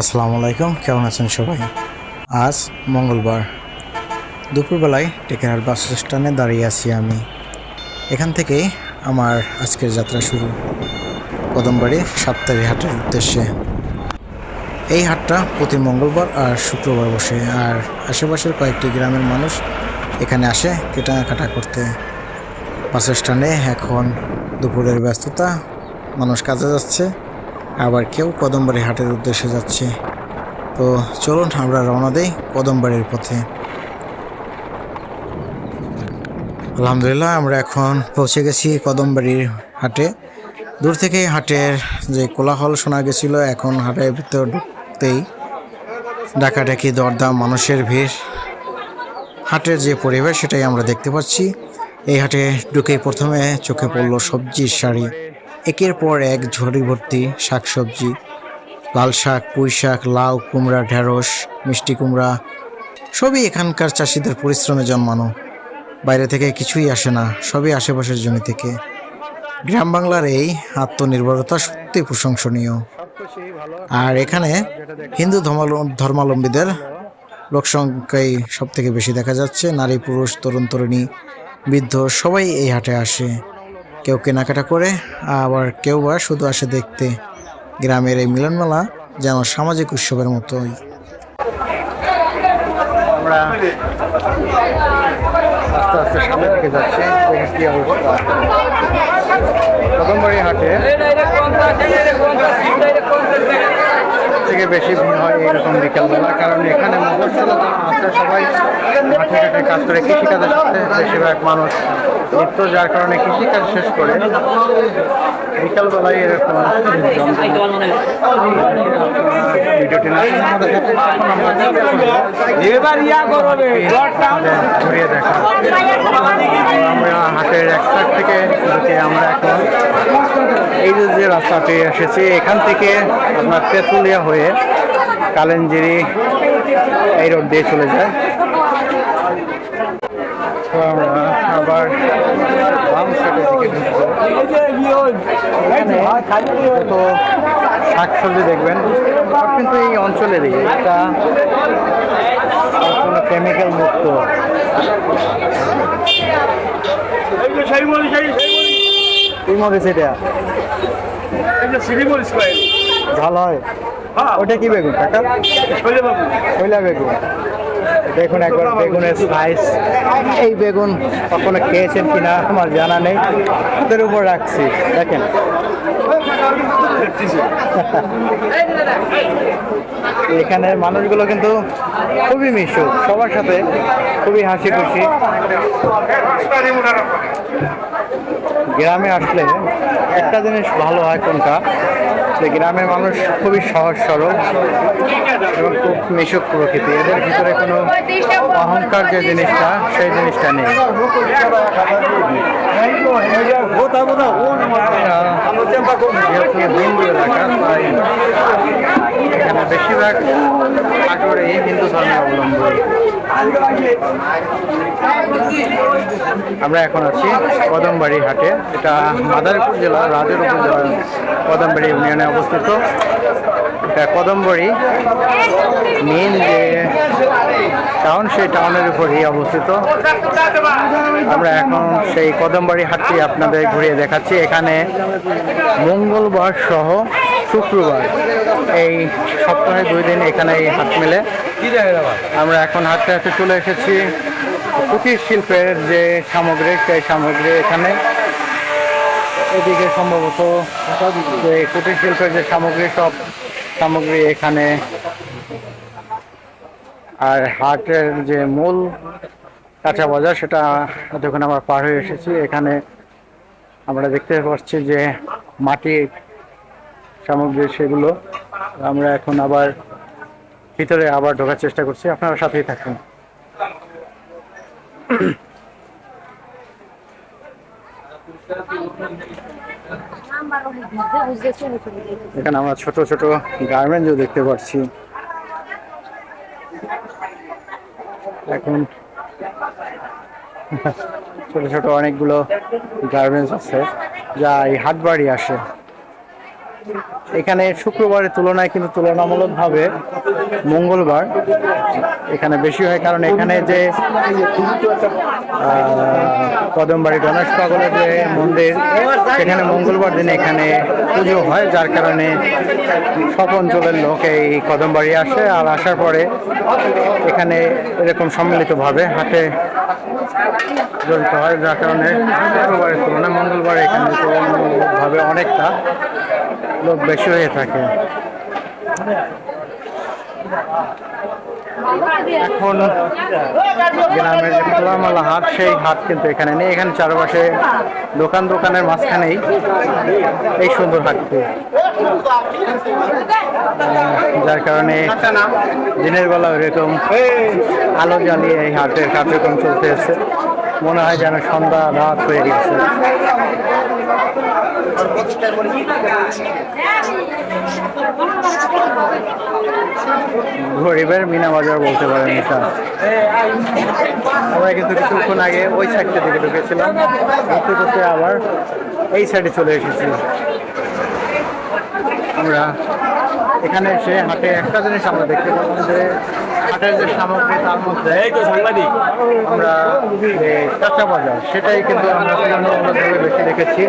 আসসালামু আলাইকুম, কেমন আছেন সবাই? আজ মঙ্গলবার। দুপুরবেলায় টেকেরহাট বাস স্ট্যান্ডে দাঁড়িয়ে আছি আমি। এখান থেকে আমার আজকের যাত্রা শুরু। কদমবাড়ি সাপ্তাহী হাটের উদ্দেশ্যে। এই হাটটা প্রতি মঙ্গলবার আর শুক্রবার বসে, আর আশেপাশের কয়েকটি গ্রামের মানুষ এখানে আসে কেটাকাটা করতে। বাস স্ট্যান্ডে এখন দুপুরের ব্যস্ততা, মানুষ কাজে যাচ্ছে আবার কেউ কদমবাড়ি হাটের উদ্দেশ্যে যাচ্ছে। তো চলুন, আমরা রওনা দেই কদমবাড়ির পথে। আলহামদুলিল্লাহ, আমরা এখন পৌঁছে গেছি কদমবাড়ির হাটে। দূর থেকে হাটের যে কোলাহল শোনা গেছিল, এখন হাটের ভিতর ঢুকতেই ডাকাডাকি, দরদাম, মানুষের ভিড়, হাটের যে পরিবেশ, সেটাই আমরা দেখতে পাচ্ছি। এই হাটে ঢুকেই প্রথমে চোখে পড়ল সবজির শাড়ি। একের পর এক ঝুড়ি ভর্তি শাকসবজি, লাল শাক, পুঁই শাক, লাউ, কুমড়া, ঢেঁড়স, মিষ্টি কুমড়া, সবই এখানকার চাষিদের পরিশ্রমে জন্মানো। বাইরে থেকে কিছুই আসে না, সবই আশেপাশের জমি থেকে। গ্রাম বাংলার এই আত্মনির্ভরতা সত্যি প্রশংসনীয়। আর এখানে হিন্দু ধর্মাবলম্বীদের লোকসংখ্যাই সব থেকে বেশি দেখা যাচ্ছে। নারী, পুরুষ, তরুণ, তরুণী, বৃদ্ধ সবাই এই হাটে আসে। কেউ কেনাকাটা করে, আবার কেউ বা শুধু আসে দেখতে। গ্রামের এই মিলনমেলা যেন সামাজিক উৎসবের মতোই। আমরা আস্তে আস্তে সামনের দিকে যাচ্ছি কদমবাড়ি হাটে থেকে বেশি ভিড় হয় এইরকম বিকালবেলা। কারণ এখানে মফসলা আছে সবাই মাঠে ঘাটে কাজ করে কৃষিকাজের সাথে বেশিরভাগ মানুষ লিপ্ত যার কারণে কৃষিকাজ শেষ করে বিকালবেলায় এরকম ভিডিওটি না। আমাদের ঘুরিয়ে দেখা। আমরা হাটের এক সাইড থেকে আমরা এখন এই যে যে রাস্তাটি এসেছি এখান থেকে আপনার তেঁতুলিয়া হয়ে কালেঞ্জিরি এই রোড দিয়ে চলে যায়। আবার বাম সাইডের দিকে ঢুকবো। শাকসবজি দেখবেন কিন্তু এই অঞ্চলেরই। এটা কোনো কেমিক্যাল মুক্ত। কি মরিচ এটা ঝাল হয়। ওটা কি বেগুন কাকা শৈলা বেগুন। দেখুন একবার বেগুনের সাইজ এই বেগুন কখনো খেয়েছেন কিনা আমার জানা নেই। হাতের উপর রাখছি। দেখেন। এখানের মানুষগুলো কিন্তু খুবই মিশুক। সবার সাথে খুবই হাসি খুশি গ্রামে আসলে একটা জিনিস ভালো হয় কোনটা? গ্রামের মানুষ খুবই সহজ সরল এবং খুব মিশুক প্রকৃতি। এদের ভিতরে কোনো অহংকার যে জিনিসটা, সেই জিনিসটা নেই। এখানে বেশিরভাগ আটরে হিন্দু ধর্মের অবলম্বন। আমরা এখন আছি কদমবাড়ি হাটে। এটা মাদারীপুর জেলা, রাজের উপজেলার কদমবাড়ি ইউনিয়নে অবস্থিত। এটা কদমবাড়ি মেন যে টাউন সেই টাউনের উপরই অবস্থিত। আমরা এখন সেই কদমবাড়ি হাটটি আপনাদের ঘুরিয়ে দেখাচ্ছি। এখানে মঙ্গলবার সহ শুক্রবার এই সপ্তাহে দুই দিন এখানে এই হাট মেলে। আমরা এখন হাঁটতে হাঁটতে চলে এসেছি। কুটির শিল্পের যে সামগ্রী, সেই সামগ্রী এখানে এদিকে সম্ভবত যে কুটির শিল্পের যে সামগ্রী, সব সামগ্রী এখানে। আর হাটের যে মূল কাঁচা বাজার, সেটা যখন আমরা পার হয়ে এসেছি, এখানে আমরা দেখতে পাচ্ছি যে মাটির সামগ্রী সেগুলো আমরা এখন আবার ভিতরে আবার ঢোকার চেষ্টা করছি। আপনারা সাথেই থাকুন। এখানে আমরা ছোট ছোট গার্মেন্টও দেখতে পাচ্ছি। এখন ছোট ছোট অনেকগুলো গার্মেন্টস আছে, যা এই হাট বাড়ি আসে। এখানে শুক্রবারের তুলনায় কিন্তু তুলনামূলকভাবে মঙ্গলবার এখানে বেশি হয়, কারণ এখানে যে কদমবাড়ি গণেশ পাগলের যে মন্দির, সেখানে মঙ্গলবার দিনে এখানে পুজো হয়, যার কারণে সব অঞ্চলের লোক এই কদমবাড়ি আসে। আর আসার পরে এখানে এরকম সম্মিলিতভাবে হাটে জড়িত হয়, যার কারণে শুক্রবারের তুলনায় মঙ্গলবার এখানে তুলনামূলকভাবে অনেকটা লোক বেশি হয়ে থাকে। এখন গ্রামের যে হাট, সেই হাট কিন্তু এখানে নেই। এখানে চারপাশে দোকান দোকানের মাঝখানেই এই সুন্দর হাটটি। যার কারণে দিনের বেলা এরকম আলো জ্বালিয়ে এই হাটের কার্যক্রম চলতে এসছে মনে হয় যেন সন্ধ্যা রাত হয়ে গেছে। গরিবের মিনা বাজার বলতে পারেন এটা। আমরা কিন্তু কিছুক্ষণ আগে ওই সাইডটা দিকে ঢুকেছিলাম। ঘুরতে ঘুরতে আবার এই সাইডে চলে এসেছি। আমরা এখানে এসে হাটে একটা জিনিস আমরা দেখতে পাচ্ছি যে হাটের যে সামগ্রী তার মধ্যে আমরা কাঁচা বাজার, সেটাই কিন্তু আমরা তুলনামূলকভাবে বেশি দেখেছি।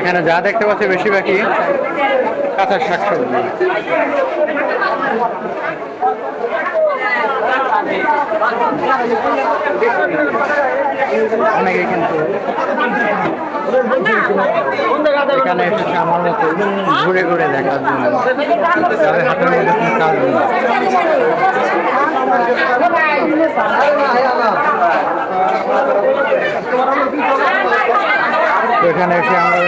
এখানে যা দেখতে পাচ্ছি বেশিরভাগই কাঁচা শাকসবজি। অনেকে কিন্তু এখানে এসেছে আমার মতো ঘুরে ঘুরে দেখার জন্য। তাদের হাতের মধ্যে কোনো কাজ নেই। এখানে এসে আমরা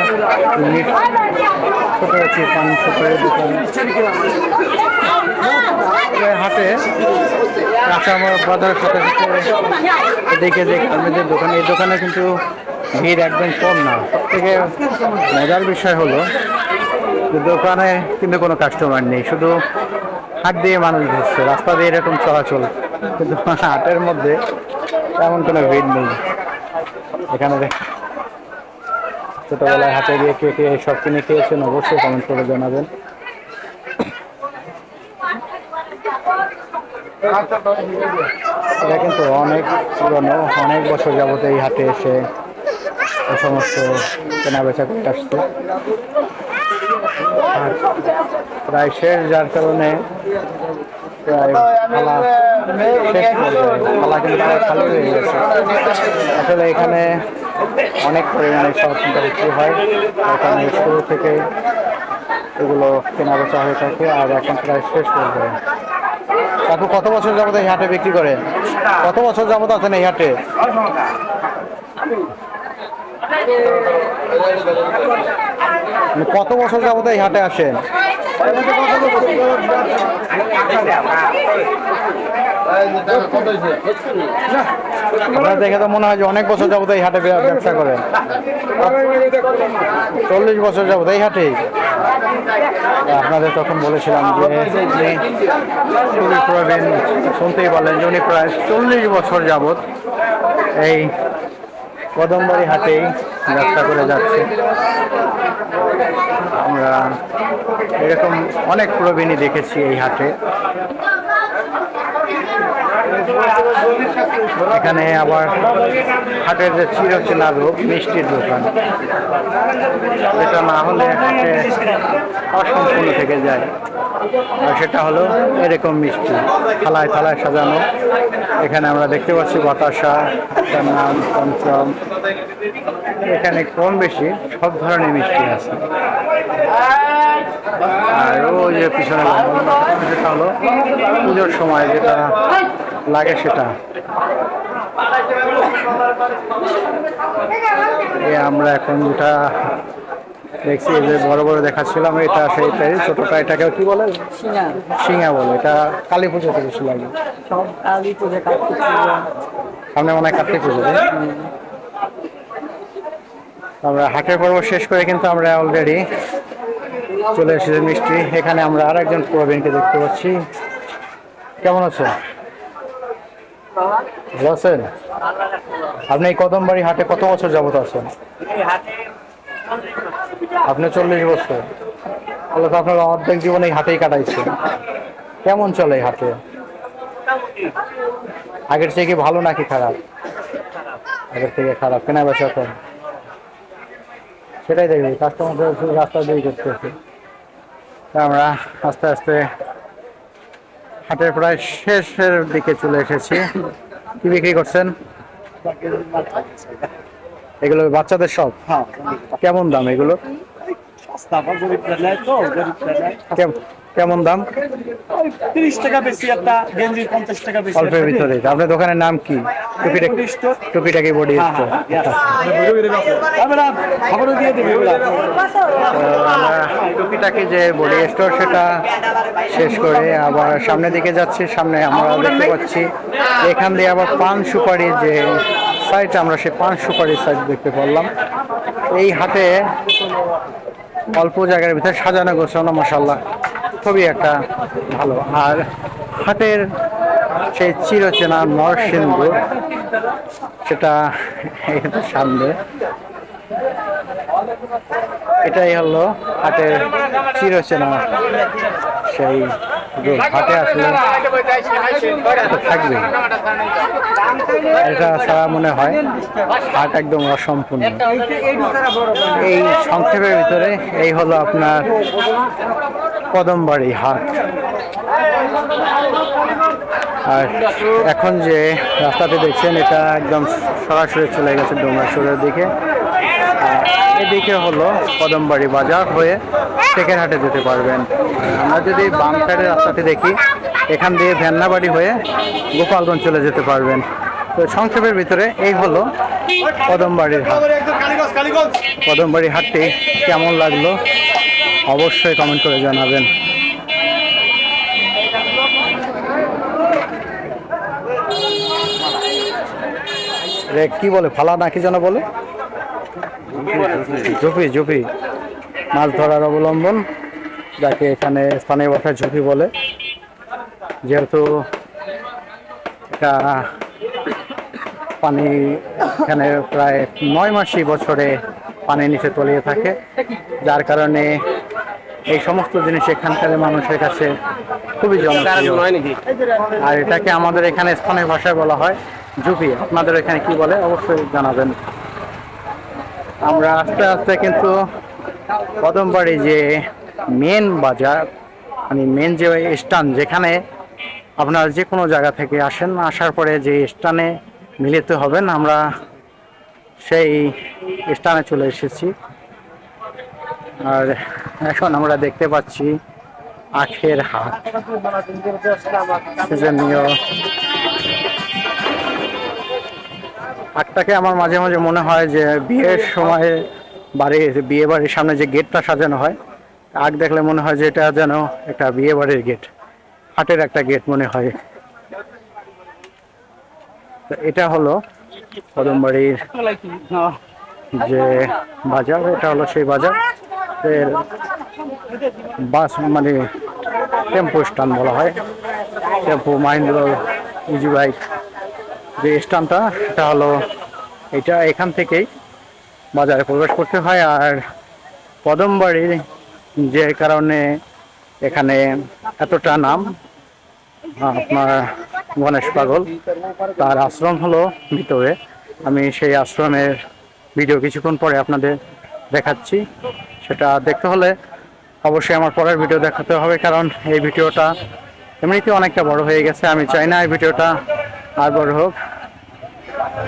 ছোট একটি পান ছোটের হাটে কাঁচামাল বাজারের সাথে সাথে এদিকে যে গার্মেন্টের দোকান। এই দোকানে কিন্তু ভিড় একদম কম না। সব থেকে মজার বিষয় হলো দোকানে কিন্তু কোনো কাস্টমার নেই। শুধু হাট দিয়ে মানুষ ঘুরছে। রাস্তা দিয়ে এরকম চলাচল। কিন্তু হাটের মধ্যে তেমন কোনো ভিড় নেই। এখানে দেখ ছোটবেলায় হাতে গিয়ে কে কে সব কিনে খেয়েছেন অবশ্যই কমেন্ট করে জানাবেন। এটা কিন্তু অনেক পুরনো, অনেক বছর যাবত এই হাটে এসে এই সমস্ত কেনা বেচা করে আসছে। প্রায় শেষ যার কারণে খালা কিন্তু খালি হয়ে গেছে। আসলে এখানে অনেক পরিমাণে সব বিক্রি হয়। এখানে শুরু থেকে এগুলো কেনা বেচা হয়ে থাকে আর এখন প্রায় শেষ হয়ে যায়। কাকু কত বছর যাবত এই হাটে বিক্রি করে কত বছর যাবত আছেন এই হাটে? মানে কত বছর যাবত এই হাটে আসেন? আপনার দেখে তো মনে হয় যে অনেক বছর যাবত এই হাটে ব্যবসা করেন। চল্লিশ বছর যাবত এই হাটেই? আপনাদের তখন বলেছিলাম যে উনি প্রবীণ শুনতেই পারলেন যে উনি প্রায় চল্লিশ বছর যাবত এই কদমবাড়ি হাটেই ব্যবসা করে যাচ্ছে। আমরা এরকম অনেক প্রবীণই দেখেছি এই হাটে। এখানে আবার হাটের যে চিরচেনা রূপ মিষ্টির দোকান। যেটা না হলে হাটে অসম্পূর্ণ থেকে যায়। আর সেটা হলো এরকম মিষ্টি থালায় থালায় সাজানো। এখানে আমরা দেখতে পাচ্ছি বাতাসা তার নাম পঞ্চম। এখানে কম বেশি সব ধরনের মিষ্টি আছে। আর ওই যে পিছনে যেটা হলো পুজোর সময় যেটা লাগে সেটা। আমরা এখন যেটা দেখছি যে বড় বড় দেখাচ্ছিলাম এটা সেইটাই ছোটটা এটাকে কি বলে? সিঙ্গা বলে এটা কালী পুজোতে বেশি লাগে পুজো পুজো। সামনে মনে হয় কার্তিক পুজো? আমরা হাটের পর্ব শেষ করে কিন্তু আমরা অলরেডি চলে এসেছি মিষ্টি। এখানে আমরা আর একজন প্রবীণকে দেখতে পাচ্ছি। কেমন ভালো আছেন? আপনি এই কদমবাড়ি হাটে কত বছর যাবত আছেন? আপনি চল্লিশ বছর। তাহলে তো আপনার অর্ধেক জীবন এই হাটেই কাটাইছে। কেমন চলে এই হাটে? আগের থেকে কি ভালো নাকি খারাপ? আগের থেকে খারাপ। কেনা বেচা কম। সেটাই দেখবি কাস্টমার শুধু রাস্তা দিয়ে করতেছে আমরা আস্তে আস্তে হাটের প্রায় শেষের দিকে চলে এসেছি। কি বিক্রি করছেন? এগুলো বাচ্চাদের সব? হ্যাঁ। কেমন দাম এগুলো? সস্তা তো কেমন দাম? তিরিশ টাকা বেশি একটা গেঞ্জি পঞ্চাশ টাকা বেশি অল্পের ভিতরে। আপনার দোকানের নাম কি? টুপিটা বডি স্টোর। টুপিটা কি বডি হ্যাঁ, হ্যাঁ, yes. আমরা খবরও দিয়ে দেবে টুপিটাকে যে বডি স্টোর সেটা শেষ করে আবার সামনের দিকে যাচ্ছি। সামনে আমরা দেখতে পাচ্ছি এখান দিয়ে আবার পান সুপারি যে সাইট আমরা সেই পান সুপারি সাইট দেখতে পারলাম। এই হাটে অল্প জায়গার ভিতরে সাজানো গোছানো মশাল্লা খুবই একটা ভালো আর হাটের সেই চিরচেনা নরসিংহ, সেটা সামনে এটাই হলো হাটের চিরচেনা সেই। হাটে আসলে থাকবে এটা ছাড়া মনে হয় হাট একদম অসম্পূর্ণ। এই সংক্ষেপের ভিতরে এই হলো আপনার কদমবাড়ি হাট। আর এখন যে রাস্তাটি দেখছেন, এটা একদম সরাসরি চলে গেছে ডোমারশুরের দিকে। এদিকে হলো কদমবাড়ি বাজার হয়ে টেকেরহাটে যেতে পারবেন। আমরা যদি বাম সাইডের রাস্তাটি দেখি, এখান দিয়ে ভ্যান্নাবাড়ি হয়ে গোপালগঞ্জ চলে যেতে পারবেন। তো সংক্ষেপের ভিতরে এই হলো কদমবাড়ির হাট। কদমবাড়ি হাটটি কেমন লাগল অবশ্যই কমেন্ট করে জানাবেন। রে, কি বলে ফালা নাকি যেন বলে? ঝুপি ঝুপি। মাছ ধরার অবলম্বন, যাকে এখানে স্থানীয় ভাষায় ঝুপি বলে। যেহেতু পানি এখানে প্রায় নয় মাসই বছরে পানি নিচে তলিয়ে থাকে, যার কারণে এই সমস্ত জিনিস এখানকার মানুষের কাছে খুবই জনপ্রিয়। আর এটাকে আমাদের এখানে স্থানীয় ভাষায় বলা হয় ঝুপি। আপনাদের এখানে কি বলে? অবশ্যই জানাবেন। আমরা আস্তে আস্তে কিন্তু কদমবাড়ি যে মেন বাজার মানে মেন যে স্টান যেখানে আপনার যে কোনো জায়গা থেকে আসেন আসার পরে যে স্টানে মিলিত হবেন আমরা সেই স্টানে চলে এসেছি। আর এখন আমরা দেখতে পাচ্ছি আখের হাট। সিজনীয় হাটটাকে আমার মাঝে মাঝে মনে হয় যে বিয়ের সময় বাড়ি বিয়ে বাড়ির সামনে যে গেটটা সাজানো হয়, আগ দেখলে মনে হয় যে এটা যেন একটা বিয়ে বাড়ির গেট, হাটের একটা গেট মনে হয়। এটা হলো কদমবাড়ির যে বাজার, এটা হলো সেই বাজার। এর বাস মানে টেম্পো স্ট্যান্ড বলা হয়। টেম্পো মাহিন্দ্র ইজি বাইক যে স্টানটা সেটা হলো এটা এখান থেকেই বাজারে প্রবেশ করতে হয়। আর কদমবাড়ির যে কারণে এখানে এতটা নাম আপনার গণেশ পাগল, তার আশ্রম হলো ভিতরে। আমি সেই আশ্রমের ভিডিও কিছুক্ষণ পরে আপনাদের দেখাচ্ছি। সেটা দেখতে হলে অবশ্যই আমার পরের ভিডিও দেখাতে হবে, কারণ এই ভিডিওটা এমনিতে অনেকটা বড় হয়ে গেছে। আমি চাই না এই ভিডিওটা আর বড় হোক।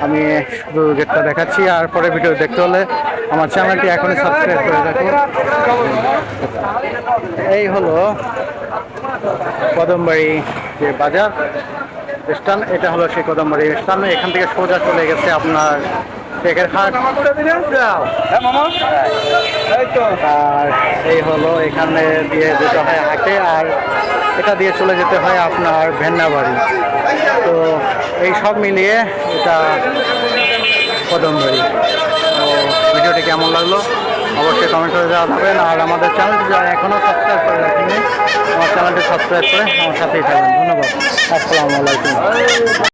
আমি শুধু গেটটা দেখাচ্ছি, আর পরে ভিডিও দেখতে হলে আমার চ্যানেলটি এখনই সাবস্ক্রাইব করে রাখুন। এই হলো কদমবাড়ি যে বাজার স্টান এটা হলো সেই কদমবাড়ি স্থান। এখান থেকে সোজা চলে গেছে আপনার হাট আর এই হলো এখানে দিয়ে যেতে হয় হাটে, আর এটা দিয়ে চলে যেতে হয় আপনার ভেন্নাবাড়ি। তো এই সব মিলিয়ে এটা কদমবাড়ি। তো ভিডিওটি কেমন লাগল? অবশ্যই কমেন্ট করে জানাবেন, আর আমাদের চ্যানেলটি যারা এখনও সাবস্ক্রাইব করে রাখেনি আমার চ্যানেলটি সাবস্ক্রাইব করে আমার সাথেই থাকবেন। ধন্যবাদ। আসসালামু আলাইকুম।